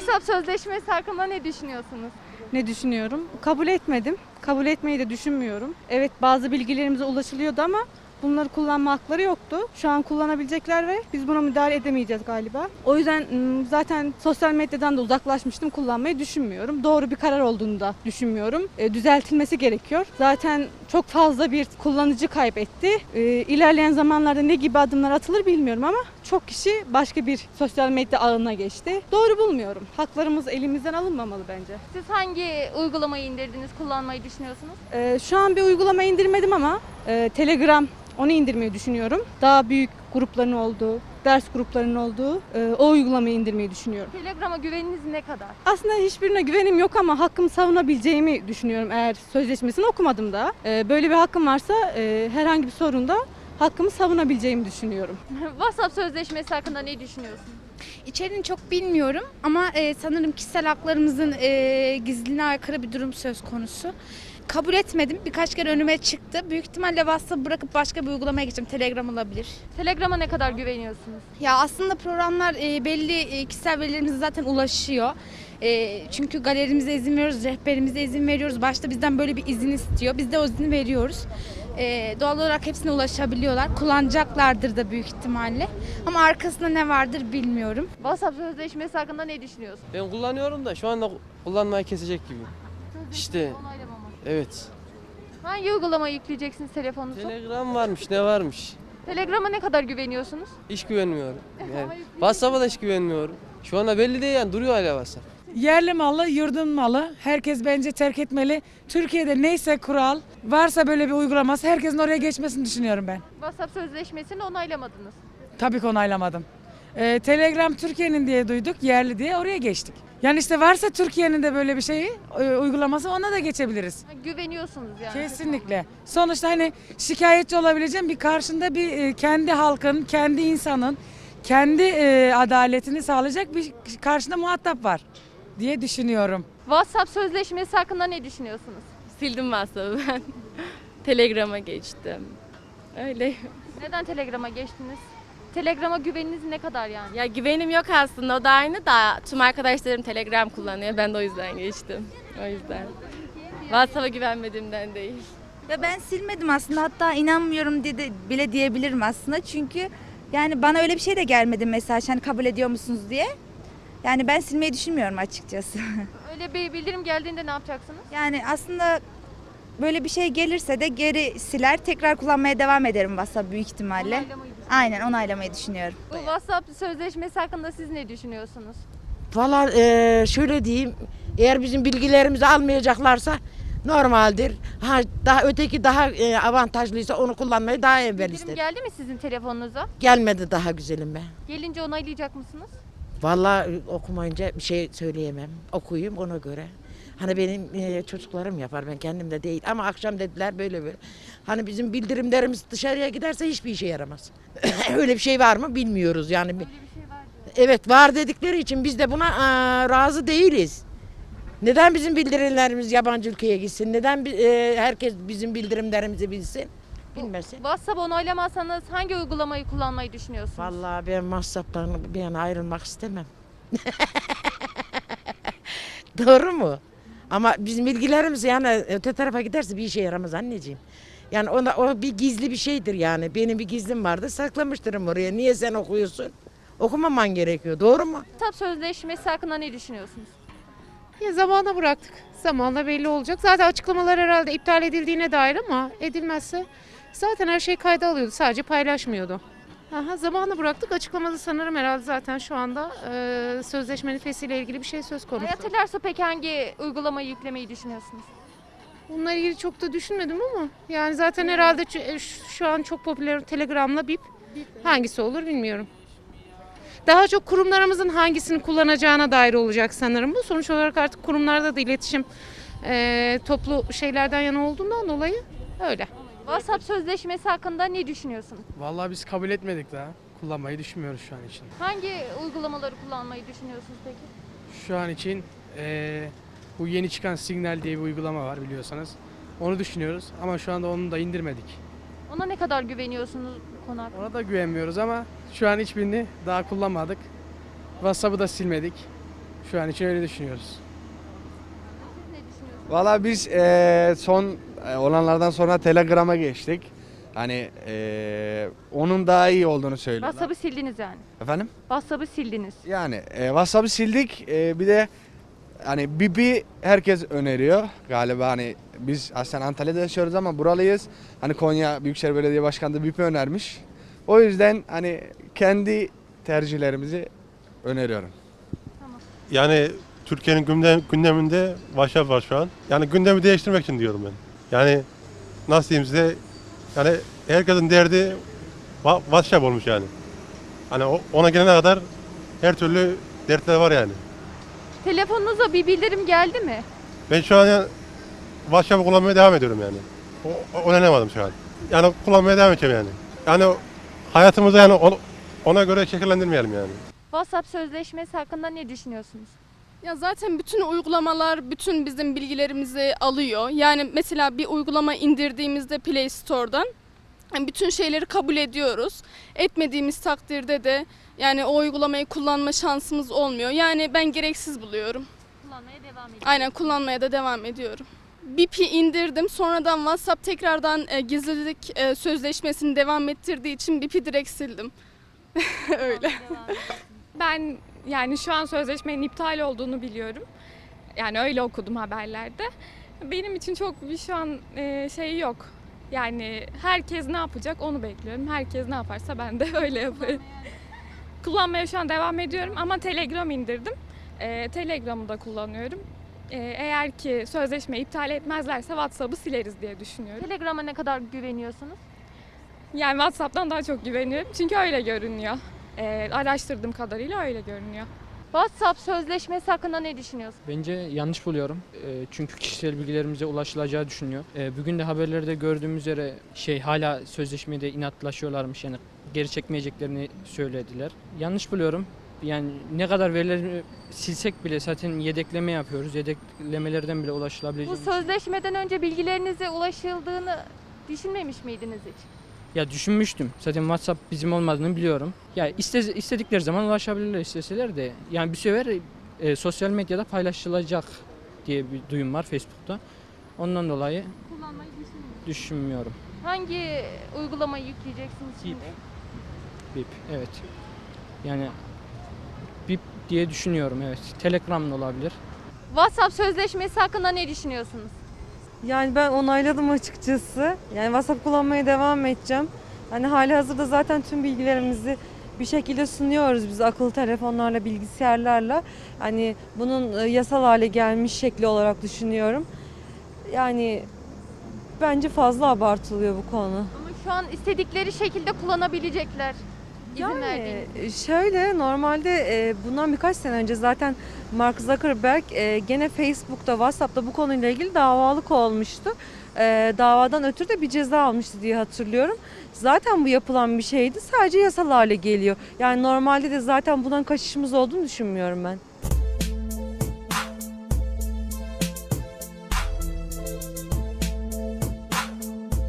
WhatsApp sözleşmesi hakkında ne düşünüyorsunuz? Ne düşünüyorum? Kabul etmedim. Kabul etmeyi de düşünmüyorum. Evet bazı bilgilerimize ulaşılıyordu ama bunları kullanma hakları yoktu. Şu an kullanabilecekler ve biz buna müdahale edemeyeceğiz galiba. O yüzden ım, zaten sosyal medyadan da uzaklaşmıştım. Kullanmayı düşünmüyorum. Doğru bir karar olduğunu da düşünmüyorum. E, düzeltilmesi gerekiyor. Zaten çok fazla bir kullanıcı kaybetti. E, ilerleyen zamanlarda ne gibi adımlar atılır bilmiyorum ama çok kişi başka bir sosyal medya ağına geçti. Doğru bulmuyorum. Haklarımız elimizden alınmamalı bence. Siz hangi uygulamayı indirdiniz, kullanmayı düşünüyorsunuz? Ee, şu an bir uygulama indirmedim ama e, Telegram onu indirmeyi düşünüyorum. Daha büyük grupların olduğu, ders gruplarının olduğu e, o uygulamayı indirmeyi düşünüyorum. Telegram'a güveniniz ne kadar? Aslında hiçbirine güvenim yok ama hakkımı savunabileceğimi düşünüyorum eğer sözleşmesini okumadım da. E, böyle bir hakkım varsa e, herhangi bir sorunda hakkımı savunabileceğimi düşünüyorum. WhatsApp sözleşmesi hakkında ne düşünüyorsunuz? İçeriğini çok bilmiyorum ama e, sanırım kişisel haklarımızın e, gizliliğine aykırı bir durum söz konusu. Kabul etmedim. Birkaç kere önüme çıktı. Büyük ihtimalle WhatsApp bırakıp başka bir uygulamaya geçeceğim. Telegram olabilir. Telegram'a ne kadar güveniyorsunuz? Ya aslında programlar e, belli e, kişisel verilerimize zaten ulaşıyor. E, çünkü galerimize izin veriyoruz, rehberimize izin veriyoruz. Başta bizden böyle bir izin istiyor. Biz de o izni veriyoruz. E, doğal olarak hepsine ulaşabiliyorlar. Kullanacaklardır da büyük ihtimalle. Ama arkasında ne vardır bilmiyorum. WhatsApp sözleşmesi hakkında ne düşünüyorsunuz? Ben kullanıyorum da şu anda kullanmayı kesecek gibi. İşte Onaylamamak. evet. Hangi uygulamayı yükleyeceksiniz telefonunuza? Telegram varmış ne varmış. Telegram'a ne kadar güveniyorsunuz? Hiç güvenmiyorum. Yani WhatsApp'a da hiç güvenmiyorum. Şu anda belli değil yani duruyor hala WhatsApp. Yerli malı, yurdun malı. Herkes bence terk etmeli. Türkiye'de neyse kural, varsa böyle bir uygulaması herkesin oraya geçmesini düşünüyorum ben. WhatsApp sözleşmesini onaylamadınız. Tabii ki onaylamadım. Ee, Telegram Türkiye'nin diye duyduk, yerli diye oraya geçtik. Yani işte varsa Türkiye'nin de böyle bir şeyi, e, uygulaması ona da geçebiliriz. Ha, Güveniyorsunuz yani. Kesinlikle. Sonuçta hani şikayetçi olabileceğim bir karşında bir e, kendi halkın, kendi insanın, kendi e, adaletini sağlayacak bir karşında muhatap var diye düşünüyorum. WhatsApp sözleşmesi hakkında ne düşünüyorsunuz? Sildim WhatsApp'ı ben. Telegram'a geçtim. Öyle. Neden Telegram'a geçtiniz? Telegram'a güveniniz ne kadar yani? Ya güvenim yok aslında o da aynı da tüm arkadaşlarım Telegram kullanıyor. Ben de o yüzden geçtim. O yüzden. WhatsApp'a güvenmediğimden değil. Ya ben silmedim aslında hatta inanmıyorum dedi bile diyebilirim aslında çünkü yani bana öyle bir şey de gelmedi mesaj hani kabul ediyor musunuz diye. Yani ben silmeyi düşünmüyorum açıkçası. Öyle bir bildirim geldiğinde ne yapacaksınız? Yani aslında böyle bir şey gelirse de geri siler tekrar kullanmaya devam ederim WhatsApp büyük ihtimalle. Onaylamayı Aynen onaylamayı düşünüyorum. Bu WhatsApp sözleşmesi hakkında siz ne düşünüyorsunuz? Valla eee, şöyle diyeyim, eğer bizim bilgilerimizi almayacaklarsa normaldir. Ha daha öteki daha eee, avantajlıysa onu kullanmayı daha evvel Bildirim isterim. geldi mi sizin telefonunuza? Gelmedi daha güzelim be. Gelince onaylayacak mısınız? Valla e, okumayınca bir şey söyleyemem. Okuyayım ona göre. Hani benim eee, çocuklarım yapar ben kendim de değil ama akşam dediler böyle böyle. Hani bizim bildirimlerimiz dışarıya giderse hiçbir işe yaramaz. Öyle bir şey var mı bilmiyoruz yani. bir- Evet var dedikleri için biz de buna eee, razı değiliz. Neden bizim bildirimlerimiz yabancı ülkeye gitsin? Neden eee, herkes bizim bildirimlerimizi bilsin? Bilmesin. WhatsApp onaylamazsanız hangi uygulamayı kullanmayı düşünüyorsunuz? Vallahi ben WhatsApp'tan bir an ayrılmak istemem. Doğru mu? Ama bizim bilgilerimiz yani öte tarafa giderse bir işe yaramaz anneciğim. Yani ona, o bir gizli bir şeydir yani. Benim bir gizlim vardı saklamıştırım oraya. Niye sen okuyorsun? Okumaman gerekiyor. Doğru mu? WhatsApp sözleşmesi hakkında ne düşünüyorsunuz? Ya zamana bıraktık. Zamanla belli olacak. Zaten açıklamalar herhalde iptal edildiğine dair ama edilmezse zaten her şey kayda alıyordu. Sadece paylaşmıyordu. Aha, zamanı bıraktık. Açıklamada sanırım herhalde zaten şu anda e, sözleşmenin fesiyle ilgili bir şey söz konusu. Hayat peki hangi uygulamayı yüklemeyi düşünüyorsunuz? Bununla ilgili çok da düşünmedim ama yani zaten herhalde ç- şu- şu an çok popüler Telegram'la Bip. Hangisi olur bilmiyorum. Daha çok kurumlarımızın hangisini kullanacağına dair olacak sanırım bu. Sonuç olarak artık kurumlarda da iletişim e, toplu şeylerden yana olduğundan dolayı öyle. WhatsApp sözleşmesi hakkında ne düşünüyorsunuz? Vallahi biz kabul etmedik daha. Kullanmayı düşünmüyoruz şu an için. Hangi uygulamaları kullanmayı düşünüyorsunuz peki? Şu an için eee, bu yeni çıkan Signal diye bir uygulama var biliyorsanız. Onu düşünüyoruz ama şu anda onu da indirmedik. Ona ne kadar güveniyorsunuz bu konu hakkında? Ona da güvenmiyoruz ama şu an hiçbirini daha kullanmadık. WhatsApp'ı da silmedik. Şu an için öyle düşünüyoruz. Valla biz eee, son olanlardan sonra Telegram'a geçtik. Hani eee, onun daha iyi olduğunu söylüyorlar. WhatsApp'ı sildiniz yani. Efendim? WhatsApp'ı sildiniz. Yani e, WhatsApp'ı sildik. E, bir de hani Bibi herkes öneriyor. Galiba hani biz aslında Antalya'da yaşıyoruz ama buralıyız. Hani Konya Büyükşehir Belediye Başkanı da Bibi önermiş. O yüzden hani kendi tercihlerimizi öneriyorum. Yani Türkiye'nin gündem, gündeminde WhatsApp var şu an. Yani gündemi değiştirmek için diyorum ben. Yani nasıl diyeyim size yani herkesin derdi WhatsApp olmuş yani. Hani o- ona gelene kadar her türlü dertler var yani. Telefonunuza bir bildirim geldi mi? Ben şu an yani WhatsApp'ı kullanmaya devam ediyorum yani. O, o- öğrenemedim şu an. Yani kullanmaya devam edeceğim yani. Yani hayatımızı yani ona göre şekillendirmeyelim yani. WhatsApp sözleşmesi hakkında ne düşünüyorsunuz? Ya zaten bütün uygulamalar bütün bizim bilgilerimizi alıyor. Yani mesela bir uygulama indirdiğimizde Play Store'dan yani bütün şeyleri kabul ediyoruz. Etmediğimiz takdirde de yani o uygulamayı kullanma şansımız olmuyor. Yani ben gereksiz buluyorum. Kullanmaya devam edin. Aynen kullanmaya da devam ediyorum. BIP'i indirdim. Sonradan WhatsApp tekrardan e, gizlilik e, sözleşmesini devam ettirdiği için BIP'i direkt sildim. Öyle. Ben yani şu an sözleşmenin iptal olduğunu biliyorum. Yani öyle okudum haberlerde. Benim için çok bir şu an e, şey yok. Yani herkes ne yapacak onu bekliyorum. Herkes ne yaparsa ben de öyle yaparım. Kullanmaya şu an devam ediyorum ama Telegram indirdim. E, Telegram'ı da kullanıyorum. E, eğer ki sözleşmeyi iptal etmezlerse WhatsApp'ı sileriz diye düşünüyorum. Telegram'a ne kadar güveniyorsunuz? Yani WhatsApp'tan daha çok güveniyorum çünkü öyle görünüyor. E, araştırdığım kadarıyla öyle görünüyor. WhatsApp sözleşmesi hakkında ne düşünüyorsunuz? Bence yanlış buluyorum. Ee, Çünkü kişisel bilgilerimize ulaşılacağı düşünüyor. Ee, Bugün de haberlerde gördüğümüz üzere şey hala sözleşmede inatlaşıyorlarmış yani geri çekmeyeceklerini söylediler. Yanlış buluyorum. Yani ne kadar verileri silsek bile zaten yedekleme yapıyoruz. Yedeklemelerden bile Bu ulaşılabileceğini sözleşmeden önce bilgilerinize ulaşıldığını düşünmemiş miydiniz hiç? Ya düşünmüştüm. Zaten WhatsApp bizim olmadığını biliyorum. Ya iste, istedikleri zaman ulaşabilirler isteseler de. Yani bir sefer e, sosyal medyada paylaşılacak diye bir duyum var Facebook'ta. Ondan dolayı Kullanmayı düşünmüyorum. düşünmüyorum. Hangi uygulamayı yükleyeceksiniz şimdi? Bip, evet. Yani Bip diye düşünüyorum evet. Telegram da olabilir. WhatsApp sözleşmesi hakkında ne düşünüyorsunuz? Yani ben onayladım açıkçası. Yani WhatsApp kullanmaya devam edeceğim. Hani hali hazırda zaten tüm bilgilerimizi bir şekilde sunuyoruz biz akıllı telefonlarla, bilgisayarlarla. Hani bunun e, yasal hale gelmiş şekli olarak düşünüyorum. Yani bence fazla abartılıyor bu konu. Ama şu an istedikleri şekilde kullanabilecekler. İzin verdiğiniz. Yani şöyle normalde e, bundan birkaç sene önce zaten Mark Zuckerberg e, gene Facebook'ta, WhatsApp'ta bu konuyla ilgili davalık olmuştu. E, davadan ötürü de bir ceza almıştı diye hatırlıyorum. Zaten bu yapılan bir şeydi. Sadece yasal hale geliyor. Yani normalde de zaten bundan kaçışımız olduğunu düşünmüyorum ben.